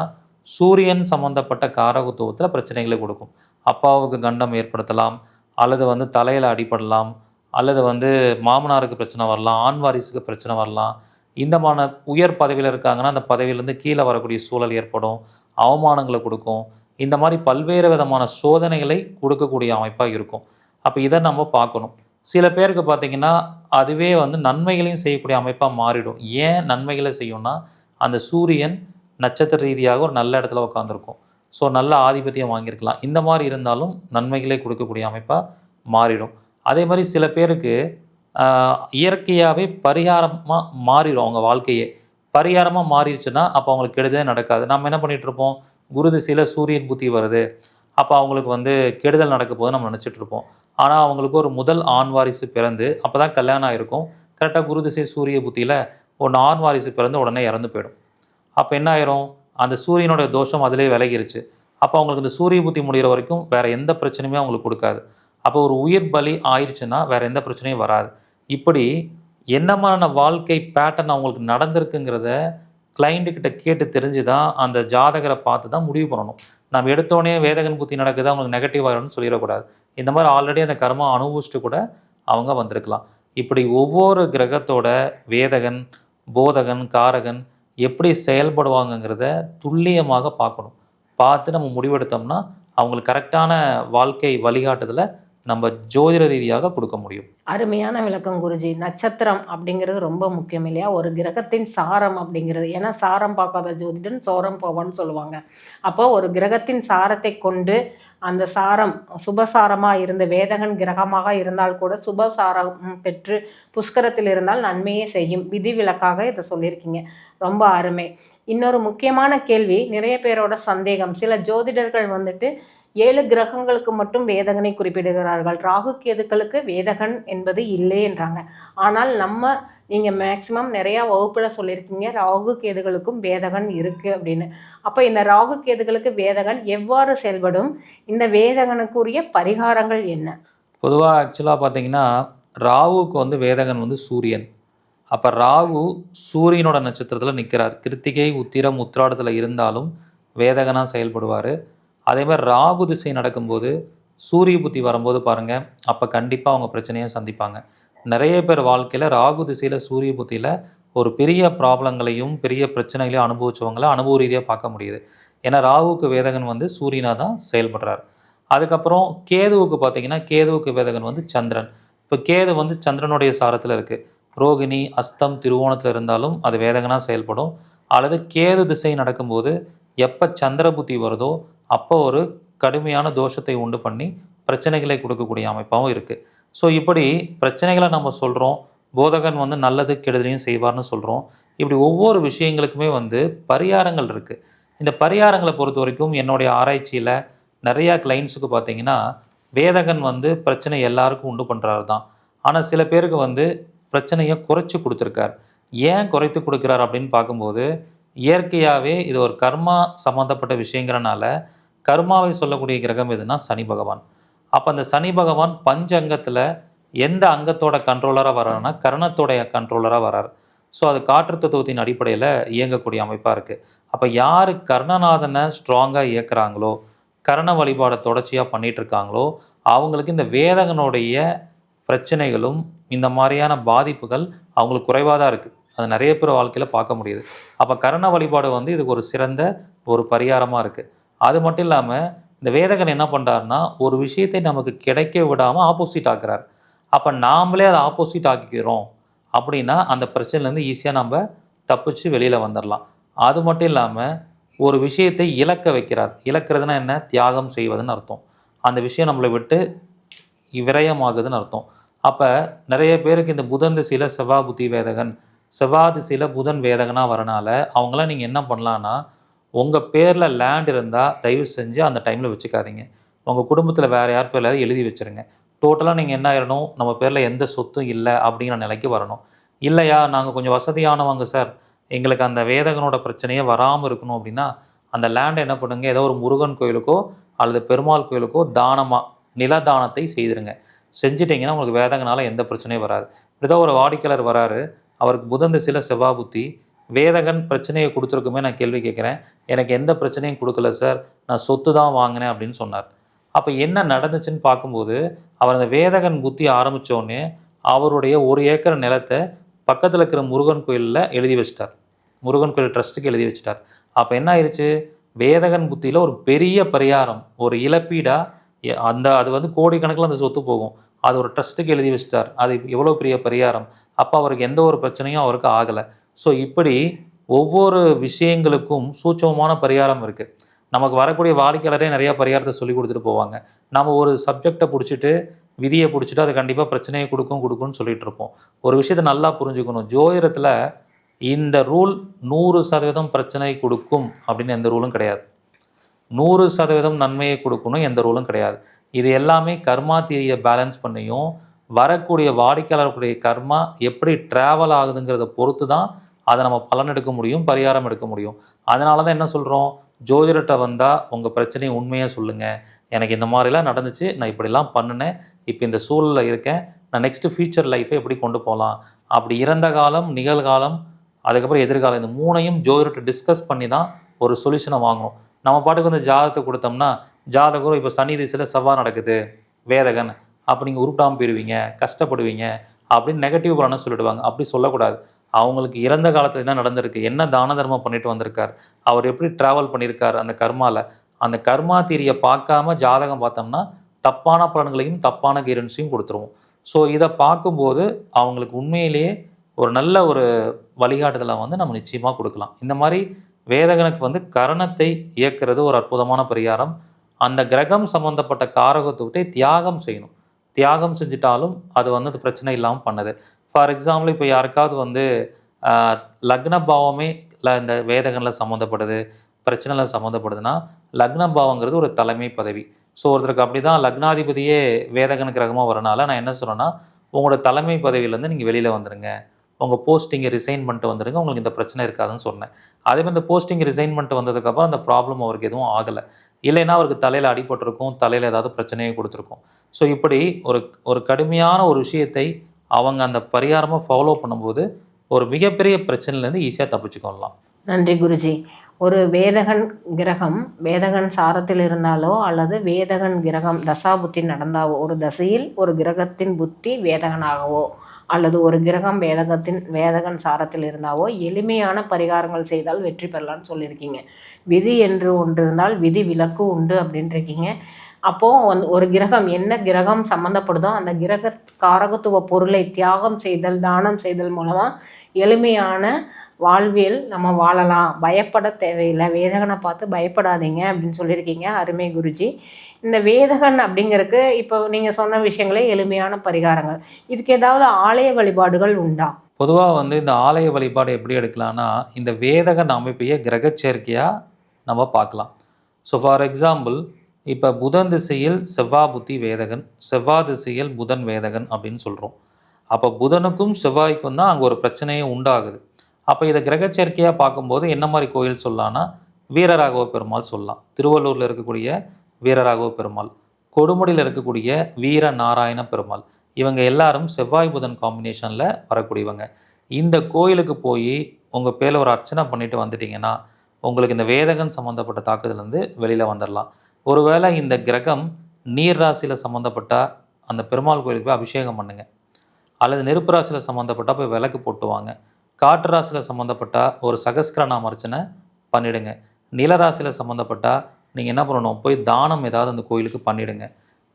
சூரியன் சம்மந்தப்பட்ட காரகத்துவத்தில் பிரச்சனைகளை கொடுக்கும். அப்பாவுக்கு கண்டம் ஏற்படுத்தலாம் அல்லது வந்து தலையில் அடிபடலாம் அல்லது வந்து மாமனாருக்கு பிரச்சனை வரலாம் ஆண் வாரிசுக்கு பிரச்சனை வரலாம். இந்த மாதிரி உயர் பதவியில் இருக்காங்கன்னா அந்த பதவியிலேருந்து கீழே வரக்கூடிய சூழல் ஏற்படும் அவமானங்களை கொடுக்கும். இந்த மாதிரி பல்வேறு விதமான சோதனைகளை கொடுக்கக்கூடிய அமைப்பாக இருக்கும். அப்போ இதை நம்ம பார்க்கணும். சில பேருக்கு பார்த்தீங்கன்னா அதுவே வந்து நன்மைகளையும் செய்யக்கூடிய அமைப்பாக மாறிடும். ஏன் நன்மைகளை செய்யும்னா அந்த சூரியன் நட்சத்திர ரீதியாக ஒரு நல்ல இடத்துல உட்காந்துருக்கும் ஸோ நல்ல ஆதிபத்தியம் வாங்கியிருக்கலாம். இந்த மாதிரி இருந்தாலும் நன்மைகளை கொடுக்கக்கூடிய அமைப்பாக மாறிடும். அதே மாதிரி சில பேருக்கு இயற்கையாகவே பரிகாரமாக மாறிடும் அவங்க வாழ்க்கையே. பரிகாரமாக மாறிடுச்சுன்னா அப்போ அவங்களுக்கு கெடுதலே நடக்காது. நம்ம என்ன பண்ணிகிட்ருப்போம் குரு திசையில் சூரியன் புத்தி வருது. அப்போ அவங்களுக்கு வந்து கெடுதல் நடக்க போது நம்ம நினச்சிட்ருப்போம் ஆனால் அவங்களுக்கு ஒரு முதல் ஆண் வாரிசு பிறந்து அப்போ தான் கல்யாணம் ஆகிருக்கும் கரெக்டாக குரு திசை சூரிய புத்தியில் ஒன்று ஆண் வாரிசு பிறந்து உடனே இறந்து போயிடும். அப்போ என்ன ஆயிரும்? அந்த சூரியனுடைய தோஷம் அதிலே விலகிருச்சு. அப்போ அவங்களுக்கு இந்த சூரிய புத்தி முடிகிற வரைக்கும் வேறு எந்த பிரச்சனையுமே அவங்களுக்கு கொடுக்காது. அப்போ ஒரு உயிர் பலி ஆயிடுச்சுன்னா வேற எந்த பிரச்சனையும் வராது. இப்படி என்ன மாதிரியான வாழ்க்கை பேட்டர்ன் அவங்களுக்கு நடந்திருக்குங்கிறத கிளைண்ட்டுக்கிட்ட கேட்டு தெரிஞ்சு தான் அந்த ஜாதகரை பார்த்து தான் முடிவு பண்ணணும். நம்ம எடுத்தோடனே வேதகன் புத்தி நடக்குது அவங்களுக்கு நெகட்டிவ் ஆகிடும்னு சொல்லிடக்கூடாது. இந்த மாதிரி ஆல்ரெடி அந்த கர்மா அனுபவிச்சுட்டு கூட அவங்க வந்திருக்கலாம். இப்படி ஒவ்வொரு கிரகத்தோட வேதகன் போதகன் காரகன் எப்படி செயல்படுவாங்கங்கிறத துல்லியமாக பார்க்கணும். பார்த்து நம்ம முடிவெடுத்தோம்னா அவங்களுக்கு கரெக்டான வாழ்க்கை வழிகாட்டுதலை நம்ம ஜோதிட ரீதியாக கொடுக்க முடியும். அருமையான விளக்கம் குருஜி. நட்சத்திரம் அப்படிங்கிறது ரொம்ப முக்கியம் இல்லையா? ஒரு கிரகத்தின் சாரம் அப்படிங்கிறது. ஏன்னா சாரம் பார்க்காத ஜோதிடன் சோரம் போவான்னு சொல்லுவாங்க. அப்போ ஒரு கிரகத்தின் சாரத்தை கொண்டு அந்த சாரம் சுபசாரமாக இருந்த வேதகன் கிரகமாக இருந்தால் கூட சுபசாரம் பெற்று புஷ்கரத்தில் இருந்தால் நன்மையே செய்யும். விதிவிலக்காக இதை சொல்லியிருக்கீங்க. ரொம்ப அருமை. இன்னொரு முக்கியமான கேள்வி நிறைய பேரோட சந்தேகம். சில ஜோதிடர்கள் வந்துட்டு ஏழு கிரகங்களுக்கு மட்டும் வேதகனை குறிப்பிடுகிறார்கள். ராகு கேதுக்களுக்கு வேதகன் என்பது இல்லைன்றாங்க ஆனால் நம்ம நீங்கள் மேக்சிமம் நிறையா வகுப்பில் சொல்லியிருக்கீங்க ராகு கேதுகளுக்கும் வேதகன் இருக்குது அப்படின்னு. அப்போ இந்த ராகு கேதுகளுக்கு வேதகன் எவ்வாறு செயல்படும்? இந்த வேதகனுக்குரிய பரிகாரங்கள் என்ன? பொதுவாக ஆக்சுவலாக பார்த்தீங்கன்னா ராகுவுக்கு வந்து வேதகன் வந்து சூரியன். அப்போ ராகு சூரியனோட நட்சத்திரத்தில் நிற்கிறார் கிருத்திகை உத்திரம் உத்திராடத்தில் இருந்தாலும் வேதகனாக செயல்படுவார். அதே மாதிரி ராகு திசை நடக்கும்போது சூரிய புத்தி வரும்போது பாருங்கள் அப்போ கண்டிப்பாக அவங்க பிரச்சனையை சந்திப்பாங்க. நிறைய பேர் வாழ்க்கையில் ராகு திசையில் சூரிய புத்தியில் ஒரு பெரிய ப்ராப்ளங்களையும் பெரிய பிரச்சனைகளையும் அனுபவிச்சவங்கள அனுபவ ரீதியாக பார்க்க முடியுது. ஏன்னா ராகுவுக்கு வேதகன் வந்து சூரியனாக தான் செயல்படுறார். அதுக்கப்புறம் கேதுவுக்கு பார்த்தீங்கன்னா கேதுவுக்கு வேதகன் வந்து சந்திரன். இப்போ கேது வந்து சந்திரனுடைய சாரத்தில் இருக்குது ரோகிணி அஸ்தம் திருவோணத்தில் இருந்தாலும் அது வேதகனாக செயல்படும். அல்லது கேது திசை நடக்கும்போது எப்போ சந்திர புத்தி வருதோ அப்போ ஒரு கடுமையான தோஷத்தை உண்டு பண்ணி பிரச்சனைகளை கொடுக்கக்கூடிய அமைப்பாகவும் இருக்குது ஸோ இப்படி பிரச்சனைகளை நம்ம சொல்கிறோம் போதகன் வந்து நல்லது கெடுதலையும் செய்வார்னு சொல்கிறோம் இப்படி ஒவ்வொரு விஷயங்களுக்குமே வந்து பரிகாரங்கள் இருக்குது இந்த பரிகாரங்களை பொறுத்த வரைக்கும் என்னுடைய ஆராய்ச்சியில் நிறையா கிளைண்ட்ஸுக்கு பார்த்தீங்கன்னா வேதகன் வந்து பிரச்சனை எல்லாருக்கும் உண்டு பண்ணுறாரு தான். ஆனால் சில பேருக்கு வந்து பிரச்சனையை குறைச்சி கொடுத்துருக்கார். ஏன் குறைத்து கொடுக்குறார் அப்படின்னு பார்க்கும்போது இயற்கையாகவே இது ஒரு கர்மா சம்மந்தப்பட்ட விஷயங்கிறனால கர்மாவை சொல்லக்கூடிய கிரகம் எதுனா சனி பகவான். அப்போ அந்த சனி பகவான் பஞ்ச அங்கத்தில் எந்த அங்கத்தோட கண்ட்ரோலராக வர்றாருன்னா கரணத்தோடைய கண்ட்ரோலராக வர்றார். ஸோ அது காற்று தத்துவத்தின் அடிப்படையில் இயங்கக்கூடிய அமைப்பாக இருக்குது அப்போ யார் கர்ணநாதனை ஸ்ட்ராங்காக இயக்குறாங்களோ கரண வழிபாடை தொடர்ச்சியாக பண்ணிகிட்ருக்காங்களோ அவங்களுக்கு இந்த வேதகனுடைய பிரச்சனைகளும் இந்த மாதிரியான பாதிப்புகள் அவங்களுக்கு குறைவாக தான் இருக்குது அது நிறைய பேர் வாழ்க்கையில் பார்க்க முடியுது. அப்போ கரண வழிபாடு வந்து இதுக்கு ஒரு சிறந்த ஒரு பரிகாரமாக இருக்குது அது மட்டும் இல்லாமல் இந்த வேதகன் என்ன பண்ணுறாருன்னா ஒரு விஷயத்தை நமக்கு கிடைக்க விடாமல் ஆப்போசிட் ஆக்குறார். அப்போ நாமளே அதை ஆப்போசிட் ஆக்கிக்கிறோம் அப்படின்னா அந்த பிரச்சனையிலேருந்து ஈஸியாக நம்ம தப்பிச்சு வெளியில் வந்துடலாம் அது மட்டும் இல்லாமல் ஒரு விஷயத்தை இழக்க வைக்கிறார். இழக்கிறதுனா என்ன? தியாகம் செய்வதுன்னு அர்த்தம். அந்த விஷயம் நம்மளை விட்டு விரயமாகுதுன்னு அர்த்தம். அப்போ நிறைய பேருக்கு இந்த புதன் திசையில் செவ்வா புத்தி வேதகன் செவ்வா திசையில் புதன் வேதகனாக வரனால அவங்களாம் நீங்கள் என்ன பண்ணலான்னா உங்கள் பேரில் லேண்ட் இருந்தால் தயவு செஞ்சு அந்த டைமில் வச்சுக்காதீங்க. உங்கள் குடும்பத்தில் வேறு யார் பேரில் எழுதி வச்சுருங்க. டோட்டலாக நீங்கள் என்ன ஆயிடணும் நம்ம பேரில் எந்த சொத்தும் இல்லை அப்படிங்கிற நிலைக்கு வரணும். இல்லையா? நாங்கள் கொஞ்சம் வசதியானவங்க சார் எங்களுக்கு அந்த வேதகனோட பிரச்சனையே வராமல் இருக்கணும் அப்படின்னா அந்த லேண்டை என்ன பண்ணுங்க? ஏதோ ஒரு முருகன் கோயிலுக்கோ அல்லது பெருமாள் கோயிலுக்கோ தானமாக நிலதானத்தை செய்திருங்க. செஞ்சிட்டிங்கன்னா உங்களுக்கு வேதங்கனால எந்த பிரச்சனையும் வராது. இப்படிதான் ஒரு வாடிக்கையாளர் வராரு அவருக்கு புதன் திசையில் செவ்வாய் புத்தி வேதகன் பிரச்சனையை கொடுத்துருக்குமே நான் கேள்வி கேட்குறேன். எனக்கு எந்த பிரச்சனையும் கொடுக்கல சார் நான் சொத்து தான் வாங்கினேன் அப்படின்னு சொன்னார். அப்போ என்ன நடந்துச்சுன்னு பார்க்கும்போது அவர் அந்த வேதகன் புத்தி ஆரம்பித்தோடனே அவருடைய ஒரு ஏக்கர் நிலத்தை பக்கத்தில் இருக்கிற முருகன் கோயிலில் எழுதி வச்சிட்டார். முருகன் கோயில் ட்ரஸ்ட்டுக்கு எழுதி வச்சிட்டார். அப்போ என்ன ஆயிடுச்சு வேதகன் புத்தியில் ஒரு பெரிய பரிகாரம் ஒரு இழப்பீடாக அந்த அது வந்து கோடிக்கணக்கில் அந்த சொத்து போகும். அது ஒரு ட்ரஸ்ட்டுக்கு எழுதி வச்சிட்டார். அது எவ்வளோ பெரிய பரிகாரம்? அப்போ அவருக்கு எந்த ஒரு பிரச்சனையும் அவருக்கு ஆகலை. ஸோ இப்படி ஒவ்வொரு விஷயங்களுக்கும் சூட்சமமான பரிகாரம் இருக்குது நமக்கு வரக்கூடிய வாடிக்கையாளரே நிறையா பரிகாரத்தை சொல்லி கொடுத்துட்டு போவாங்க. நம்ம ஒரு சப்ஜெக்டை பிடிச்சிட்டு விதியை பிடிச்சிட்டு அது கண்டிப்பாக பிரச்சனையை கொடுக்கும் கொடுக்கும்னு சொல்லிட்டு இருப்போம். ஒரு விஷயத்தை நல்லா புரிஞ்சுக்கணும். ஜோதிடத்தில் இந்த ரூல் நூறு சதவீதம் பிரச்சனை கொடுக்கும் அப்படின்னு எந்த ரூலும் கிடையாது. நூறு சதவீதம் நன்மையை கொடுக்கணும் எந்த ரூலும் கிடையாது. இது எல்லாமே கர்மா தீரியை பேலன்ஸ் பண்ணியும் வரக்கூடிய வாடிக்கையாளர்களுடைய கர்மா எப்படி ட்ராவல் ஆகுதுங்கிறத பொறுத்து தான் அதை நம்ம பலன் எடுக்க முடியும் பரிகாரம் எடுக்க முடியும். அதனால தான் என்ன சொல்கிறோம் ஜோதிடர்கிட்ட வந்தால் உங்கள் பிரச்சனையை உண்மையாக சொல்லுங்கள் எனக்கு இந்த மாதிரிலாம் நடந்துச்சு நான் இப்படிலாம் பண்ணினேன் இப்போ இந்த சூழலில் இருக்கேன் நான் நெக்ஸ்ட்டு ஃபியூச்சர் லைஃப்பை எப்படி கொண்டு போகலாம் அப்படி இறந்த காலம் நிகழ்காலம் அதுக்கப்புறம் எதிர்காலம் இந்த மூணையும் ஜோதிடர்கிட்ட டிஸ்கஸ் பண்ணி தான் ஒரு சொல்யூஷனை வாங்கணும். நம்ம பாட்டுக்கு வந்து ஜாதகத்தை கொடுத்தோம்னா ஜாதகம் இப்போ சனி திசையில் செவ்வாய் நடக்குது வேதகன் அப்போ நீங்கள் உருப்பிடாமல் போயிடுவீங்க கஷ்டப்படுவீங்க அப்படின்னு நெகட்டிவ் பலனை சொல்லிடுவாங்க. அப்படி சொல்லக்கூடாது. அவங்களுக்கு இறந்த காலத்தில் என்ன நடந்திருக்கு என்ன தான தர்மம் பண்ணிட்டு வந்திருக்கார் அவர் எப்படி ட்ராவல் பண்ணியிருக்கார் அந்த கர்மாவில் அந்த கர்மா தீரியை பார்க்காம ஜாதகம் பார்த்தோம்னா தப்பான பலன்களையும் தப்பான கீரன்ஸையும் கொடுத்துருவோம். ஸோ இதை பார்க்கும்போது அவங்களுக்கு உண்மையிலேயே ஒரு நல்ல ஒரு வழிகாட்டுதலை வந்து நம்ம நிச்சயமாக கொடுக்கலாம். இந்த மாதிரி வேதகனுக்கு வந்து கரணத்தை இயக்கிறது ஒரு அற்புதமான பரிகாரம். அந்த கிரகம் சம்பந்தப்பட்ட காரகத்துவத்தை தியாகம் செய்யணும். தியாகம் செஞ்சிட்டாலும் அது வந்து அது பிரச்சனை இல்லாமல் பண்ணுது. ஃபார் எக்ஸாம்பிள் இப்போ யாருக்காவது வந்து லக்ன பாவமே இந்த வேதகனில் சம்மந்தப்படுது பிரச்சனையில் சம்மந்தப்படுதுன்னா லக்ன பாவங்கிறது ஒரு தலைமை பதவி. ஸோ ஒருத்தருக்கு அப்படி தான் லக்னாதிபதியே வேதகன் கிரகமாக வரனால நான் என்ன சொல்கிறேன்னா உங்களோட தலைமை பதவியிலேருந்து நீங்கள் வெளியில் வந்துடுங்க உங்கள் போஸ்டிங்கை ரிசைன் பண்ணிட்டு வந்துடுங்க உங்களுக்கு இந்த பிரச்சனை இருக்காதுன்னு சொன்னேன். அதே மாதிரி இந்த போஸ்டிங் ரிசைன் பண்ணிட்டு வந்ததுக்கப்புறம் அந்த ப்ராப்ளம் அவருக்கு எதுவும் ஆகலை. இல்லைன்னா அவருக்கு தலையில் அடிபட்டிருக்கும் தலையில் ஏதாவது பிரச்சனையை கொடுத்துருக்கும். ஸோ இப்படி ஒரு ஒரு கடுமையான ஒரு விஷயத்தை அவங்க அந்த பரிகாரமாக ஃபாலோ பண்ணும்போது ஒரு மிகப்பெரிய பிரச்சனையிலேருந்து ஈஸியாக தப்பிச்சுக்கொள்ளலாம் நன்றி குருஜி. ஒரு வேதகன் கிரகம் வேதகன் சாரத்தில் இருந்தாலோ அல்லது வேதகன் கிரகம் தசா புத்தி நடந்தாவோ ஒரு தசையில் ஒரு கிரகத்தின் புத்தி வேதகனாகவோ அல்லது ஒரு கிரகம் வேதகத்தின் வேதகன் சாரத்தில் இருந்தாவோ எளிமையான பரிகாரங்கள் செய்தால் வெற்றி பெறலாம்னு சொல்லியிருக்கீங்க. விதி என்று ஒன்று இருந்தால் விதி விலக்கு உண்டு அப்படின்றிருக்கீங்க. அப்போது வந்து ஒரு கிரகம் என்ன கிரகம் சம்மந்தப்படுதோ அந்த கிரக காரகத்துவ பொருளை தியாகம் செய்தல் தானம் செய்தல் மூலமாக எளிமையான வாழ்வியல் நம்ம வாழலாம். பயப்பட தேவையில்லை. வேதகனை பார்த்து பயப்படாதீங்க அப்படின்னு சொல்லியிருக்கீங்க. அருமை குருஜி. இந்த வேதகன் அப்படிங்கிறதுக்கு இப்போ நீங்கள் சொன்ன விஷயங்களே எளிமையான பரிகாரங்கள். இதுக்கு ஏதாவது ஆலய வழிபாடுகள் உண்டா? பொதுவாக வந்து இந்த ஆலய வழிபாடு எப்படி எடுக்கலாம்னா இந்த வேதகன் அமைப்பையே கிரகச்சேர்க்கையாக நம்ம பார்க்கலாம். ஸோ ஃபார் எக்ஸாம்பிள் இப்போ புதன் திசையில் செவ்வாய் புத்தி வேதகன் செவ்வாய் திசையில் புதன் வேதகன் அப்படின்னு சொல்கிறோம் அப்போ புதனுக்கும் செவ்வாய்க்கும் தான் அங்கே ஒரு பிரச்சனையே உண்டாகுது. அப்போ இதை கிரகச்சேர்க்கையாக பார்க்கும்போது என்ன மாதிரி கோயில் சொல்லலாம்னா வீரராகவ பெருமாள் சொல்லலாம். திருவள்ளூரில் இருக்கக்கூடிய வீரராகவ பெருமாள் கொடுமுடியில் இருக்கக்கூடிய வீர நாராயண பெருமாள். இவங்க எல்லாரும் செவ்வாய் புதன் காம்பினேஷனில் வரக்கூடியவங்க. இந்த கோயிலுக்கு போய் உங்கள் பேரில் ஒரு அர்ச்சனை பண்ணிட்டு வந்துட்டிங்கன்னா உங்களுக்கு இந்த வேதகன் சம்மந்தப்பட்ட தாக்குதலேருந்து வெளியில் வந்துடலாம் ஒருவேளை இந்த கிரகம் நீர் ராசியில் சம்மந்தப்பட்ட அந்த பெருமாள் கோயிலுக்கு போய் அபிஷேகம் பண்ணுங்கள் அல்லது நெருப்பு ராசியில் சம்மந்தப்பட்டால் போய் விளக்கு போட்டுவாங்க காற்று ராசியில் சம்மந்தப்பட்ட ஒரு சகஸ்கரநாம அர்ச்சனை பண்ணிடுங்க. நிலராசியில் சம்மந்தப்பட்டால் நீங்கள் என்ன பண்ணணும்? போய் தானம் ஏதாவது அந்த கோயிலுக்கு பண்ணிவிடுங்க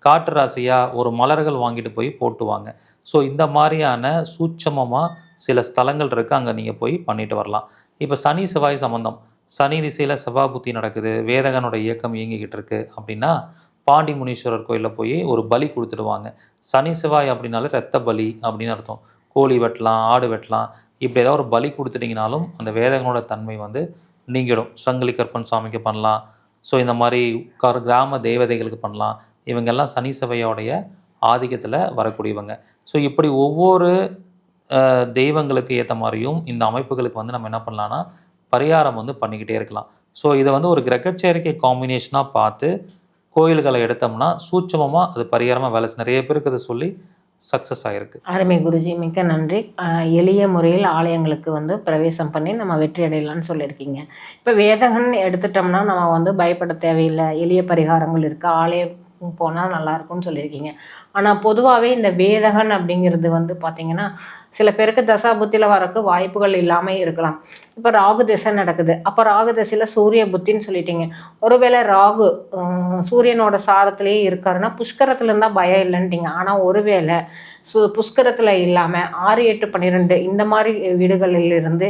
காட்டு ராசியாக ஒரு மலர்கள் வாங்கிட்டு போய் போட்டுவாங்க. ஸோ இந்த மாதிரியான சூட்சமமாக சில ஸ்தலங்கள் இருக்குது அங்கே நீங்கள் போய் பண்ணிட்டு வரலாம். இப்போ சனி செவ்வாய் சம்பந்தம். சனி திசையில் செவ்வாய் புத்தி நடக்குது. வேதகனோட இயக்கம் இயங்கிக்கிட்டு இருக்குது அப்படின்னா பாண்டி முனீஸ்வரர் கோயிலில் போய் ஒரு பலி கொடுத்துடுவாங்க. சனி செவ்வாய் அப்படின்னாலே ரத்த பலி அப்படின்னு அர்த்தம். கோழி வெட்டலாம் ஆடு வெட்டலாம். இப்படி ஏதாவது ஒரு பலி கொடுத்துட்டிங்கனாலும் அந்த வேதகனோட தன்மை வந்து நீங்கிடும். சங்கிலி கற்பன் சாமிக்கு பண்ணலாம். ஸோ இந்த மாதிரி கர் கிராம தேவதைகளுக்கு பண்ணலாம். இவங்கெல்லாம் சனி சபையோடைய ஆதிக்கத்தில் வரக்கூடியவங்க. ஸோ இப்படி ஒவ்வொரு தெய்வங்களுக்கு ஏற்ற மாதிரியும் இந்த அமைப்புகளுக்கு வந்து நம்ம என்ன பண்ணலான்னா பரிகாரம் வந்து பண்ணிக்கிட்டே இருக்கலாம். ஸோ இதை வந்து ஒரு கிரகச்சேரிக்கை காம்பினேஷனாக பார்த்து கோயில்களை எடுத்தோம்னா சூட்சமமாக அது பரிகாரமாக வேலை நிறைய பேருக்கு அதை சொல்லி சக்ஸஸ் ஆகிருக்கு அருமை குருஜி மிக்க நன்றி. எளிய முறையில் ஆலயங்களுக்கு வந்து பிரவேசம் பண்ணி நம்ம வெற்றி அடையலாம்னு சொல்லியிருக்கீங்க. இப்போ வேதகன் எடுத்துட்டோம்னா நம்ம வந்து பயப்பட தேவையில்லை. எளிய பரிகாரங்கள் இருக்குது ஆலயம் போனால் நல்லா இருக்கும்னு சொல்லியிருக்கீங்க. ஆனால் பொதுவாகவே இந்த வேதகன் அப்படிங்கிறது வந்து பார்த்திங்கன்னா சில பேருக்கு தசாபுத்தியில் வரக்கு வாய்ப்புகள் இல்லாமல் இருக்கலாம். இப்போ ராகு திசை நடக்குது. அப்போ ராகு திசையில் சூரிய புத்தின்னு சொல்லிட்டீங்க. ஒருவேளை ராகு சூரியனோட சாரத்திலேயே இருக்காருன்னா புஷ்கரத்துல இருந்தால் பயம் இல்லைன்ட்டீங்க. ஆனால் ஒருவேளை சு புஷ்கரத்தில் இல்லாமல் ஆறு எட்டு பன்னிரெண்டு இந்த மாதிரி வீடுகளில் இருந்து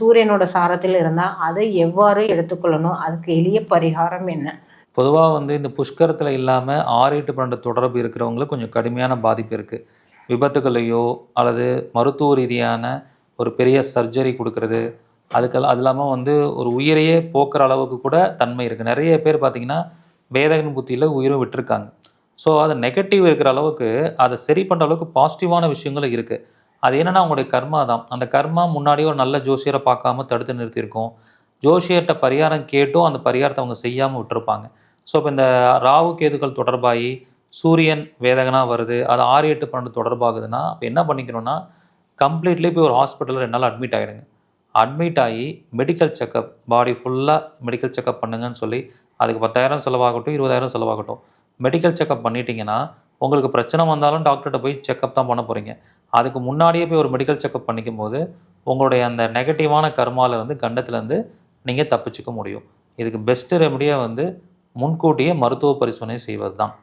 சூரியனோட சாரத்தில் இருந்தால் அதை எவ்வாறு எடுத்துக்கொள்ளணும்? அதுக்கு எளிய பரிகாரம் என்ன? பொதுவாக வந்து இந்த புஷ்கரத்தில் இல்லாமல் ஆறு எட்டு பன்னெண்டு தொடர்பு இருக்கிறவங்களுக்கு கொஞ்சம் கடுமையான பாதிப்பு இருக்குது விபத்துகளையோ அல்லது மருத்துவ ரீதியான ஒரு பெரிய சர்ஜரி கொடுக்கறது அதுக்கெல்லாம் அது இல்லாமல் வந்து ஒரு உயிரையே போக்குற அளவுக்கு கூட தன்மை இருக்குது நிறைய பேர் பார்த்திங்கன்னா வேதகன் புத்தியில் உயிரும் விட்டுருக்காங்க. ஸோ அது நெகட்டிவ் இருக்கிற அளவுக்கு அதை சரி பண்ணுற அளவுக்கு பாசிட்டிவான விஷயங்களும் இருக்குது அது என்னென்னா அவங்களுடைய கர்மா தான். அந்த கர்மா முன்னாடியே ஒரு நல்ல ஜோசியரை பார்க்காம தடுத்து நிறுத்தியிருக்கோம் ஜோசியர்கிட்ட பரிகாரம் கேட்டும் அந்த பரிகாரத்தை அவங்க செய்யாமல் விட்டுருப்பாங்க. ஸோ இப்போ இந்த ராவு கேதுக்கள் தொடர்பாகி சூரியன் வேதகனா வருது அது ஆறு எட்டு பன்னெண்டு தொடர்பாகுதுன்னா அப்போ என்ன பண்ணிக்கணும்னா கம்ப்ளீட்லி போய் ஒரு ஹாஸ்பிட்டலில் ரெண்டு நாள் அட்மிட் ஆகிடுங்க அட்மிட் ஆகி மெடிக்கல் செக்கப் பாடி ஃபுல்லாக மெடிக்கல் செக்கப் பண்ணுங்கன்னு சொல்லி அதுக்கு பத்தாயிரம் செலவாகட்டும் இருபதாயிரம் செலவாகட்டும். மெடிக்கல் செக்கப் பண்ணிட்டீங்கன்னா உங்களுக்கு பிரச்சனை வந்தாலும் டாக்டர்கிட்ட போய் செக்கப் தான் பண்ண போகிறீங்க அதுக்கு முன்னாடியே போய் ஒரு மெடிக்கல் செக்கப் பண்ணிக்கும் போது உங்களுடைய அந்த நெகட்டிவான கர்மாலேருந்து கண்டத்துலேருந்து நீங்கள் தப்பிச்சுக்க முடியும். இதுக்கு பெஸ்ட்டு ரெமடியாக வந்து முன்கூட்டியே மருத்துவ பரிசோதனை செய்வது தான்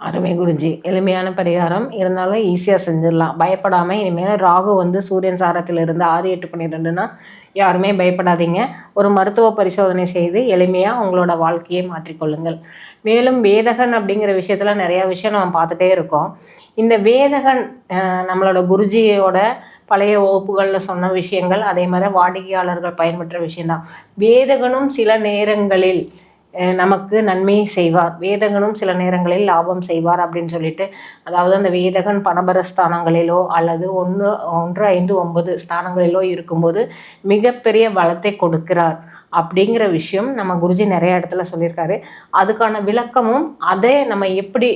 அருமை குருஜி. எளிமையான பரிகாரம். இருந்தாலும் ஈஸியாக செஞ்சிடலாம். பயப்படாமல் இனிமேல் ராகு வந்து சூரியன் சாரத்தில் இருந்து ஆறு எட்டு பன்னிரெண்டுனா யாருமே பயப்படாதீங்க. ஒரு மருத்துவ பரிசோதனை செய்து எளிமையாக உங்களோட வாழ்க்கையை மாற்றிக்கொள்ளுங்கள். மேலும் வேதகன் அப்படிங்கிற விஷயத்தில் நிறையா விஷயம் நம்ம பார்த்துட்டே இருக்கோம். இந்த வேதகன் நம்மளோட குருஜியோட பழைய வகுப்புகளில் சொன்ன விஷயங்கள் அதே மாதிரி வாடிக்கையாளர்கள் பயன்பெற்ற விஷயம்தான். வேதகனும் சில நேரங்களில் நமக்கு நன்மை செய்வார். வேதகனும் சில நேரங்களில் லாபம் செய்வார் அப்படின்னு சொல்லிட்டு அதாவது அந்த வேதகன் பணபர ஸ்தானங்களிலோ அல்லது ஒன்று ஒன்று ஐந்து ஒன்பது ஸ்தானங்களிலோ இருக்கும்போது மிகப்பெரிய பலத்தை கொடுக்கிறார் அப்படிங்கிற விஷயம் நம்ம குருஜி நிறைய இடத்துல சொல்லியிருக்காரு. அதுக்கான விளக்கமும் அதே நம்ம எப்படி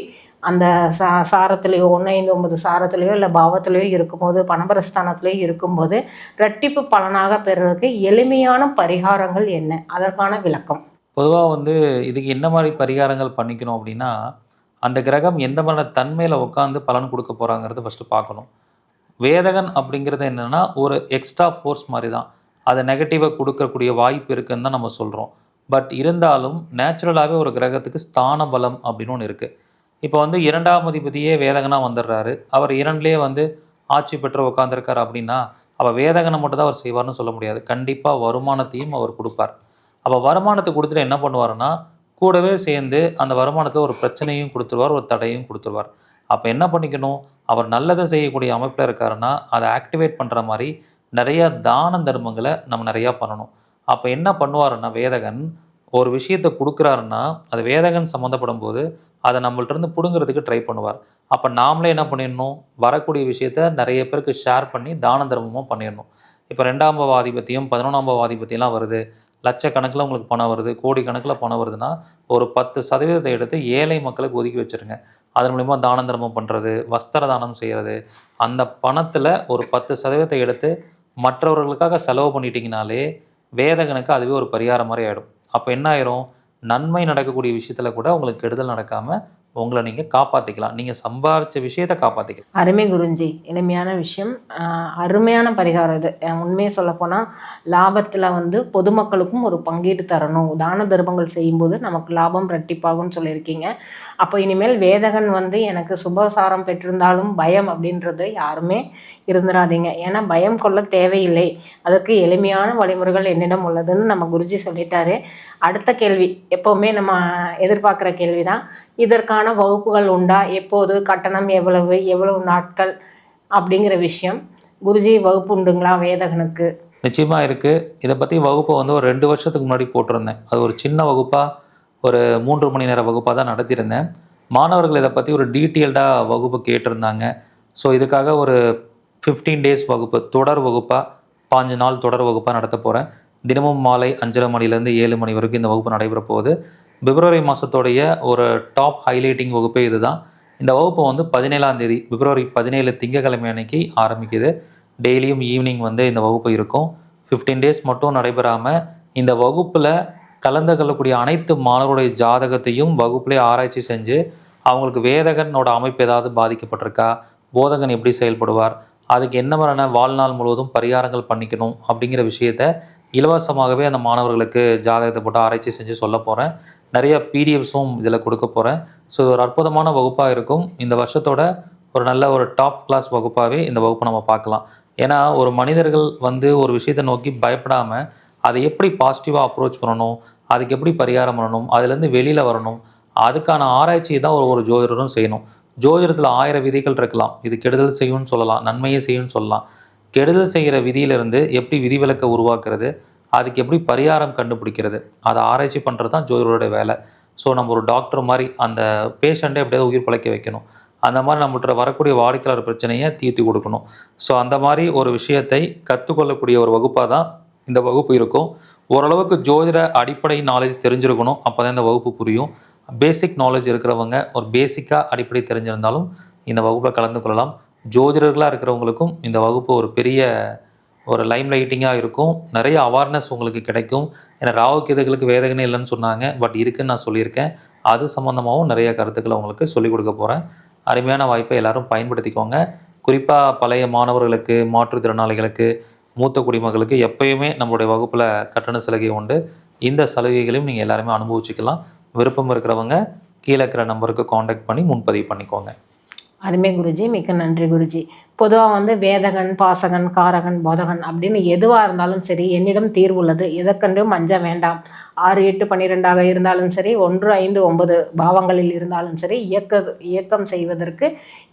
அந்த சா சாரத்துலேயோ ஒன்று ஐந்து ஒன்பது சாரத்துலேயோ இல்லை பாவத்துலேயோ இருக்கும்போது பணபரஸ்தானத்துலேயோ இருக்கும்போது ரெட்டிப்பு பலனாக பெறுறதுக்கு எளிமையான பரிகாரங்கள் என்ன? அதற்கான விளக்கம். பொதுவாக வந்து இதுக்கு என்ன மாதிரி பரிகாரங்கள் பண்ணிக்கணும் அப்படின்னா அந்த கிரகம் எந்த மாதிரி தன்மையில் உட்காந்து பலன் கொடுக்க போகிறாங்கிறது ஃபஸ்ட்டு பார்க்கணும். வேதகன் அப்படிங்கிறது என்னென்னா ஒரு எக்ஸ்ட்ரா ஃபோர்ஸ் மாதிரி தான் அது நெகட்டிவாக கொடுக்கக்கூடிய வாய்ப்பு இருக்குன்னு தான் நம்ம சொல்கிறோம் பட் இருந்தாலும் நேச்சுரலாகவே ஒரு கிரகத்துக்கு ஸ்தான பலம் அப்படின்னு ஒன்று இருக்குது இப்போ வந்து இரண்டாம் அதிபதியே வேதகனாக வந்துடுறாரு. அவர் இரண்டுலேயே வந்து ஆட்சி பெற்று உட்காந்துருக்காரு அப்படின்னா அப்போ வேதகனை மட்டும் தான் அவர் செய்வார்னு சொல்ல முடியாது. கண்டிப்பாக வருமானத்தையும் அவர் கொடுப்பார். அப்போ வருமானத்தை கொடுத்துட்டு என்ன பண்ணுவாருன்னா கூடவே சேர்ந்து அந்த வருமானத்தில் ஒரு பிரச்சனையும் கொடுத்துருவார் ஒரு தடையும் கொடுத்துருவார். அப்போ என்ன பண்ணிக்கணும்? அவர் நல்லதை செய்யக்கூடிய அமைப்பில் இருக்காருன்னா அதை ஆக்டிவேட் பண்ணுற மாதிரி நிறைய தான தர்மங்களை நம்ம நிறையா பண்ணணும். அப்போ என்ன பண்ணுவாருன்னா வேதகன் ஒரு விஷயத்தை கொடுக்குறாருன்னா அது வேதகன் சம்மந்தப்படும் போது அதை நம்மள்ட்ட இருந்து பிடுங்கிறதுக்கு ட்ரை பண்ணுவார். அப்போ நாமளே என்ன பண்ணிடணும்? வரக்கூடிய விஷயத்த நிறைய பேருக்கு ஷேர் பண்ணி தான தர்மமும் பண்ணிடணும். இப்போ ரெண்டாம் பாவ பதினொன்றாம் வருது. லட்சக்கணக்கில் உங்களுக்கு பணம் வருது கோடி கணக்கில் பணம் வருதுன்னா ஒரு பத்து சதவீதத்தை எடுத்து ஏழை மக்களுக்கு ஒதுக்கி வச்சுருங்க. அதன் மூலிமா தான தர்மம் பண்ணுறது வஸ்திர தானம் செய்கிறது அந்த பணத்தில் ஒரு பத்து சதவீதத்தை எடுத்து மற்றவர்களுக்காக செலவு பண்ணிட்டீங்கனாலே வேதகனுக்கு அதுவே ஒரு பரிகாரம் மாதிரி ஆகிடும் அப்போ என்ன ஆயிரும்? நன்மை நடக்கக்கூடிய விஷயத்தில் கூட உங்களுக்கு கெடுதல் நடக்காமல் உங்களை நீங்கள் காப்பாற்றிக்கலாம் நீங்கள் சம்பாரித்த விஷயத்தை காப்பாற்றிக்கலாம் அருமை குருஞ்சி எளிமையான விஷயம். அருமையான பரிகாரம் இது. உண்மையை சொல்லப்போனால் லாபத்தில் வந்து பொதுமக்களுக்கும் ஒரு பங்கீடு தரணும். தான தர்மங்கள் செய்யும்போது நமக்கு லாபம் ரெட்டிப்பாகும்னு சொல்லியிருக்கீங்க. அப்போ இனிமேல் வேதகன் வந்து எனக்கு சுபசாரம் பெற்றிருந்தாலும் பயம் அப்படின்றது யாருமே இருந்துடாதீங்க ஏன்னா பயம் கொள்ள தேவையில்லை. அதற்கு எளிமையான வழிமுறைகள் என்னிடம் உள்ளதுன்னு நம்ம குருஜி சொல்லிட்டாரு. அடுத்த கேள்வி எப்போவுமே நம்ம எதிர்பார்க்குற கேள்வி தான் இதற்கான வகுப்புகள் உண்டா? எப்போது? கட்டணம் எவ்வளவு? எவ்வளவு நாட்கள்? அப்படிங்கிற விஷயம். குருஜி வகுப்பு உண்டுங்களா வேதகனுக்கு? நிச்சயமாக இருக்குது இதை பற்றி வகுப்பை வந்து ஒரு ரெண்டு வருஷத்துக்கு முன்னாடி போட்டிருந்தேன். அது ஒரு சின்ன வகுப்பாக ஒரு மூன்று மணி நேர வகுப்பாக தான் நடத்தியிருந்தேன். மாணவர்கள் இதை பற்றி ஒரு டீட்டெயில்டாக வகுப்பு கேட்டிருந்தாங்க. ஸோ இதுக்காக ஒரு ஃபிஃப்டீன் டேஸ் வகுப்பு தொடர் வகுப்பாக பாஞ்சு நாள் தொடர் வகுப்பாக நடத்த போகிறேன் தினமும் மாலை அஞ்சரை மணிலேருந்து ஏழு மணி வரைக்கும் இந்த வகுப்பு நடைபெற போகுது. பிப்ரவரி மாதத்துடைய ஒரு டாப் ஹைலைட்டிங் வகுப்பே இதுதான். இந்த வகுப்பு வந்து பதினேழாம் தேதி பிப்ரவரி பதினேழு திங்கக்கிழமை அன்னைக்கு ஆரம்பிக்குது. டெய்லியும் ஈவினிங் வந்து இந்த வகுப்பு இருக்கும். ஃபிஃப்டீன் டேஸ் மட்டும் நடைபெறாமல் இந்த வகுப்பில் கலந்து கொள்ளக்கூடிய அனைத்து மாணவருடைய ஜாதகத்தையும் வகுப்புலேயே ஆராய்ச்சி செஞ்சு அவங்களுக்கு வேதகனோட அமைப்பு ஏதாவது பாதிக்கப்பட்டிருக்கா? போதகன் எப்படி செயல்படுவார்? அதுக்கு என்ன மாதிரியான வாழ்நாள் முழுவதும் பரிகாரங்கள் பண்ணிக்கணும் அப்படிங்கிற விஷயத்த இலவசமாகவே அந்த மாணவர்களுக்கு ஜாதகத்தை போட்டு ஆராய்ச்சி செஞ்சு சொல்ல போகிறேன் நிறைய பிடிஎஃப்ஸும் இதில் கொடுக்க போகிறேன் ஸோ இது ஒரு அற்புதமான வகுப்பாக இருக்கும். இந்த வருஷத்தோட ஒரு நல்ல ஒரு டாப் கிளாஸ் வகுப்பாகவே இந்த வகுப்பை நம்ம பார்க்கலாம். ஏன்னா ஒரு மனிதர்கள் வந்து ஒரு விஷயத்தை நோக்கி பயப்படாமல் அதை எப்படி பாசிட்டிவாக அப்ரோச் பண்ணணும் அதுக்கு எப்படி பரிகாரம் பண்ணணும் அதுலேருந்து வெளியில் வரணும் அதுக்கான ஆராய்ச்சி தான் ஒரு ஒரு ஜோதிடரும் செய்யணும். ஜோதிடத்தில் ஆயிரம் விதிகள் இருக்கலாம். இது கெடுதல் செய்யும்னு சொல்லலாம் நன்மையை செய்யும்னு சொல்லலாம். கெடுதல் செய்கிற விதியிலிருந்து எப்படி விதிவிலக்கை உருவாக்குறது அதுக்கு எப்படி பரிகாரம் கண்டுபிடிக்கிறது? அதை ஆராய்ச்சி பண்ணுறது தான் ஜோதிடருடைய வேலை. ஸோ நம்ம ஒரு டாக்டர் மாதிரி அந்த பேஷண்ட்டை எப்படியாவது உயிர் பிழைக்க வைக்கணும். அந்த மாதிரி நம்மகிட்ட வரக்கூடிய வாடிக்கையாளர் பிரச்சனையை தீர்த்து கொடுக்கணும். ஸோ அந்த மாதிரி ஒரு விஷயத்தை கற்றுக்கொள்ளக்கூடிய ஒரு வகுப்பாக தான் இந்த வகுப்பு இருக்கும். ஓரளவுக்கு ஜோதிட அடிப்படை நாலேஜ் தெரிஞ்சிருக்கணும். அப்போ தான் இந்த வகுப்பு புரியும். பேசிக் நாலேஜ் இருக்கிறவங்க ஒரு பேசிக்காக அடிப்படை தெரிஞ்சிருந்தாலும் இந்த வகுப்பில் கலந்து கொள்ளலாம். ஜோதிடர்களாக இருக்கிறவங்களுக்கும் இந்த வகுப்பு ஒரு பெரிய ஒரு லைம் லைட்டிங்காக இருக்கும். நிறைய அவேர்னஸ் உங்களுக்கு கிடைக்கும். ஏன்னா ராகு கேதுகளுக்கு வேதகனே இல்லைன்னு சொன்னாங்க. பட் இருக்குன்னு நான் சொல்லியிருக்கேன். அது சம்மந்தமாகவும் நிறைய கருத்துக்களை உங்களுக்கு சொல்லிக் கொடுக்க போகிறேன் அருமையான வாய்ப்பை எல்லோரும் பயன்படுத்திக்கோங்க. குறிப்பாக பழைய மாணவர்களுக்கு மாற்றுத்திறனாளிகளுக்கு மூத்த குடிமக்களுக்கு எப்பயுமே நம்மளுடைய வகுப்பில் கட்டண சலுகை உண்டு. இந்த சலுகைகளையும் நீங்கள் எல்லாருமே அனுபவிச்சுக்கலாம். விருப்பம் இருக்கிறவங்க கீழே இருக்கிற நம்பருக்கு காண்டாக்ட் பண்ணி முன்பதிவு பண்ணிக்கோங்க. அருமை குருஜி. மிக்க நன்றி குருஜி. பொதுவாக வந்து வேதகன் பாசகன் காரகன் போதகன் அப்படின்னு எதுவாக இருந்தாலும் சரி என்னிடம் தீர்வு உள்ளது. எதற்கண்டும் அஞ்ச வேண்டாம். ஆறு எட்டு பன்னிரெண்டாக இருந்தாலும் சரி ஒன்று ஐந்து ஒன்பது பாவங்களில் இருந்தாலும் சரி இயக்க இயக்கம் செய்வதற்கு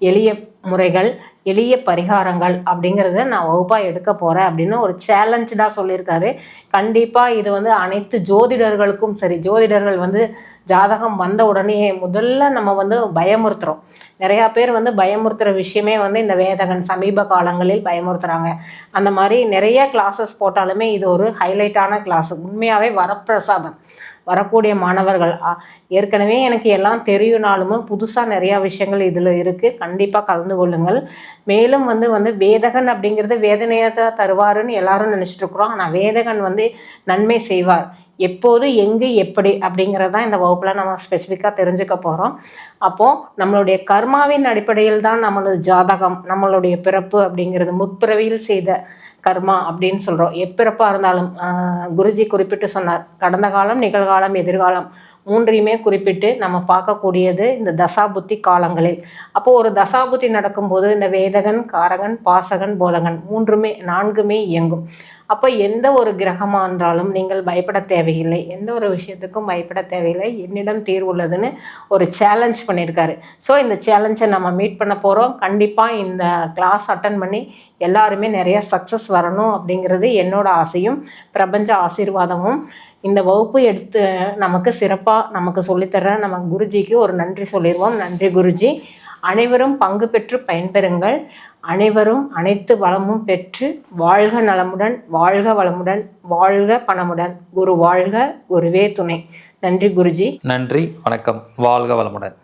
எளிய முறைகள் எளிய பரிகாரங்கள் அப்படிங்கிறத நான் வகுப்பாக எடுக்க போகிறேன் அப்படின்னு ஒரு சேலஞ்சாக சொல்லியிருக்காரு. கண்டிப்பாக இது வந்து அனைத்து ஜோதிடர்களுக்கும் சரி ஜோதிடர்கள் வந்து ஜாதகம் வந்த உடனே முதல்ல நம்ம வந்து பயமுறுத்துறோம். நிறையா பேர் வந்து பயமுறுத்துகிற விஷயமே வந்து இந்த வேதகன் சமீப காலங்களில் பயமுறுத்துகிறாங்க அந்த மாதிரி நிறைய கிளாஸஸ் போட்டாலுமே இது ஒரு ஹைலைட்டான கிளாஸ் உண்மையாகவே வரப்பிரசாதம். வரக்கூடிய மாணவர்கள் ஆ, ஏற்கனவே எனக்கு எல்லாம் தெரியும்னாலுமே புதுசாக நிறையா விஷயங்கள் இதில் இருக்குது கண்டிப்பாக கலந்து கொள்ளுங்கள். மேலும் வந்து வந்து வேதகன் அப்படிங்கிறது வேதனையை தருவாருன்னு எல்லாரும் நினச்சிட்டு இருக்கிறோம். ஆனால் வேதகன் வந்து நன்மை செய்வார். எப்போது எங்கு எப்படி அப்படிங்கிறது தான் இந்த வகுப்பில் நம்ம ஸ்பெசிஃபிக்காக தெரிஞ்சுக்க போகிறோம் அப்போது நம்மளுடைய கர்மாவின் அடிப்படையில் தான் நம்மளது ஜாதகம் நம்மளுடைய பிறப்பு அப்படிங்கிறது முற்பிறவியில் செய்த கர்மா அப்படின்னு சொல்கிறோம் எப்பிறப்பாக இருந்தாலும் குருஜி குறிப்பிட்டு சொன்னார். கடந்த காலம் நிகழ்காலம் எதிர்காலம். மூன்றையுமே குறிப்பிட்டு நம்ம பார்க்கக்கூடியது இந்த தசாபுத்தி காலங்களில். அப்போது ஒரு தசாபுத்தி நடக்கும்போது இந்த வேதகன் காரகன் பாசகன் போதகன் மூன்றுமே நான்குமே இயங்கும். அப்போ எந்த ஒரு கிரகமாக இருந்தாலும் நீங்கள் பயப்பட தேவையில்லை. எந்த ஒரு விஷயத்துக்கும் பயப்பட தேவையில்லை. என்னிடம் தீர்வு உள்ளதுன்னு ஒரு சேலஞ்ச் பண்ணியிருக்காரு. ஸோ இந்த சேலஞ்சை நம்ம மீட் பண்ண போகிறோம் கண்டிப்பாக இந்த கிளாஸ் அட்டன் பண்ணி எல்லாருமே நிறைய சக்ஸஸ் வரணும் அப்படிங்கிறது என்னோட ஆசையும் பிரபஞ்ச ஆசீர்வாதமும். இந்த வகுப்பு எடுத்து நமக்கு சிறப்பாக நமக்கு சொல்லித்தர நம்ம குருஜிக்கு ஒரு நன்றி சொல்லிடுவோம். நன்றி குருஜி. அனைவரும் பங்கு பெற்று பயன்பெறுங்கள். அனைவரும் அனைத்து வளமும் பெற்று வாழ்க நலமுடன் வாழ்க வளமுடன் வாழ்க பணமுடன். குரு வாழ்க குருவே துணை. நன்றி குருஜி. நன்றி வணக்கம். வாழ்க வளமுடன்.